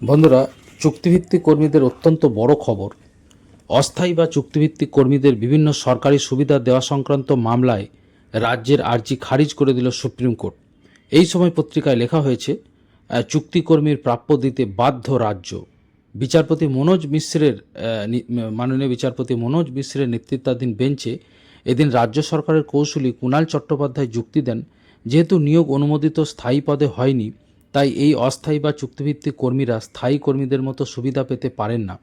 বন্ধুরা, চুক্তিভিত্তিক কর্মীদের অত্যন্ত বড় খবর। অস্থায়ী বা চুক্তিভিত্তিক কর্মীদের বিভিন্ন সরকারি সুবিধা দেওয়া সংক্রান্ত মামলায় রাজ্যের আর্জি খারিজ করে দিল সুপ্রিম কোর্ট। এই সময় পত্রিকায় লেখা হয়েছে চুক্তিকর্মীর প্রাপ্য দিতে বাধ্য রাজ্য। বিচারপতি মনোজ মিশ্রের মাননীয় বিচারপতি মনোজ মিশ্রের নেতৃত্বাধীন বেঞ্চে এদিন রাজ্য সরকারের কৌশলী কুণাল চট্টোপাধ্যায় যুক্তি দেন, যেহেতু নিয়োগ অনুমোদিত স্থায়ী পদে হয়নি তাই এই অস্থায়ী বা চুক্তিভিত্তিক কর্মীরা স্থায়ী কর্মীদের মতো সুবিধা পেতে পারেন না।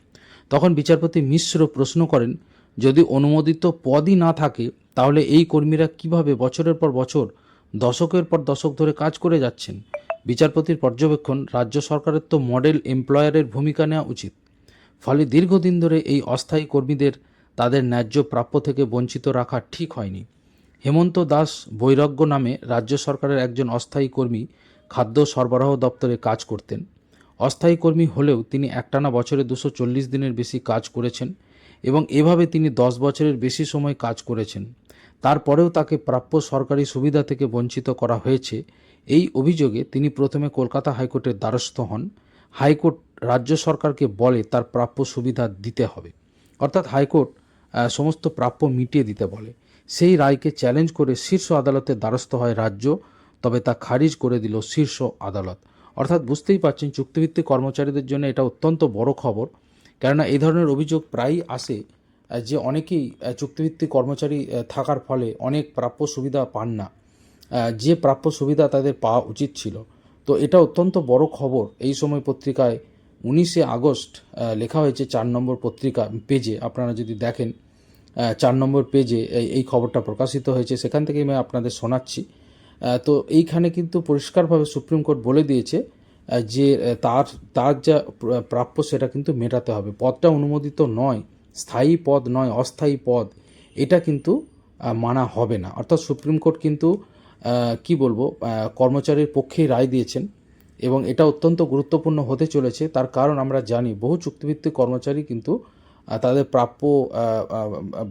তখন বিচারপতি মিশ্র প্রশ্ন করেন, যদি অনুমোদিত পদই না থাকে, তাহলে এই কর্মীরা কীভাবে বছরের পর বছর, দশকের পর দশক ধরে কাজ করে যাচ্ছেন? বিচারপতির পর্যবেক্ষণ, রাজ্য সরকারের তো মডেল এমপ্লয়ারের ভূমিকা নেওয়া উচিত। ফলে দীর্ঘদিন ধরে এই অস্থায়ী কর্মীদের তাদের ন্যায্য প্রাপ্য থেকে বঞ্চিত রাখা ঠিক হয়নি। হেমন্ত দাস বৈরাগ্য নামে রাজ্য সরকারের একজন অস্থায়ী কর্মী খাদ্য সরবরাহ দপ্তরে কাজ করতেন। অস্থায়ী কর্মী হলেও তিনি একটানা বছরে দুশো চল্লিশ দিনের বেশি কাজ করেছেন এবং এভাবে তিনি দশ বছরের বেশি সময় কাজ করেছেন। তারপরেও তাকে প্রাপ্য সরকারি সুবিধা থেকে বঞ্চিত করা হয়েছে। এই অভিযোগে তিনি প্রথমে কলকাতা হাইকোর্টের দ্বারস্থ হন। হাইকোর্ট রাজ্য সরকারকে বলে তার প্রাপ্য সুবিধা দিতে হবে। অর্থাৎ হাইকোর্ট সমস্ত প্রাপ্য মিটিয়ে দিতে বলে। সেই রায়কে চ্যালেঞ্জ করে শীর্ষ আদালতের দ্বারস্থ হয় রাজ্য তবে তা খারিজ করে দিল শীর্ষ আদালত। অর্থাৎ বুঝতেই পারছেন চুক্তিভিত্তিক কর্মচারীদের জন্য এটা অত্যন্ত বড় খবর, কেননা এই ধরনের অভিযোগ প্রায়ই আসে যে অনেকেই চুক্তিভিত্তিক কর্মচারী থাকার ফলে অনেক প্রাপ্য সুবিধা পান না। যে প্রাপ্য সুবিধা তাদের পাওয়া উচিত ছিল। তো এটা অত্যন্ত বড় খবর। এই সময় পত্রিকায় উনিশে আগস্ট লেখা হয়েছে চার নম্বর পত্রিকা পেজে, আপনারা যদি দেখেন চার নম্বর পেজে এই খবরটা প্রকাশিত হয়েছে। সেখান থেকে আমি আপনাদের শোনাচ্ছি। তো এইখানে কিন্তু পরিষ্কারভাবে সুপ্রিম কোর্ট বলে দিয়েছে যে তার তার যা প্রাপ্য সেটা কিন্তু মেটাতে হবে। পদটা অনুমোদিত নয়, স্থায়ী পদ নয়, অস্থায়ী পদ, এটা কিন্তু মানা হবে না। অর্থাৎ সুপ্রিম কোর্ট কিন্তু কি বলব কর্মচারীর পক্ষেই রায় দিয়েছেন এবং এটা অত্যন্ত গুরুত্বপূর্ণ হতে চলেছে। তার কারণ আমরা জানি, বহু চুক্তিভিত্তিক কর্মচারী কিন্তু তাদের প্রাপ্য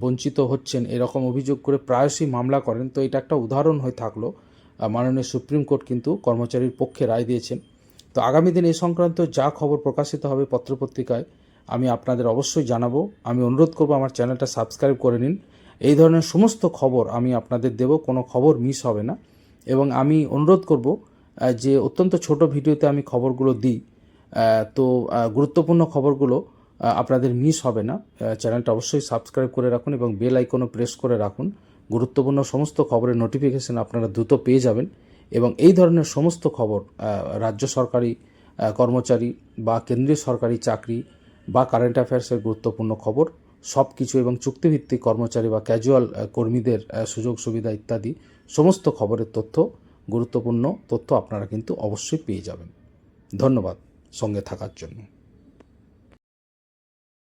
বঞ্চিত হচ্ছেন, এরকম অভিযোগ করে প্রায়শই মামলা করেন। তো এটা একটা উদাহরণ হয়ে থাকল। মাননীয় সুপ্রিম কোর্ট কিন্তু কর্মচারীর পক্ষে রায় দিয়েছেন। তো আগামী দিন এই সংক্রান্ত যা খবর প্রকাশিত হবে পত্রপত্রিকায়, আমি আপনাদের অবশ্যই জানাব। আমি অনুরোধ করব আমার চ্যানেলটা সাবস্ক্রাইব করে নিন। এই ধরনের সমস্ত খবর আমি আপনাদের দেব, কোনো খবর মিস হবে না। এবং আমি অনুরোধ করব যে অত্যন্ত ছোট ভিডিওতে আমি খবরগুলো দিই তো গুরুত্বপূর্ণ খবরগুলো আপনাদের মিস হবে না। চ্যানেলটা অবশ্যই সাবস্ক্রাইব করে রাখুন এবং বেল আইকনও প্রেস করে রাখুন। গুরুত্বপূর্ণ সমস্ত খবরের নোটিফিকেশন আপনারা দ্রুত পেয়ে যাবেন এবং এই ধরনের সমস্ত খবর রাজ্য সরকারি কর্মচারী বা কেন্দ্রীয় সরকারি চাকরি বা কারেন্ট অ্যাফেয়ার্সের গুরুত্বপূর্ণ খবর সব কিছু এবং চুক্তিভিত্তিক কর্মচারী বা ক্যাজুয়াল কর্মীদের সুযোগ সুবিধা ইত্যাদি সমস্ত খবরের তথ্য, গুরুত্বপূর্ণ তথ্য আপনারা কিন্তু অবশ্যই পেয়ে যাবেন। ধন্যবাদ সঙ্গে থাকার জন্য।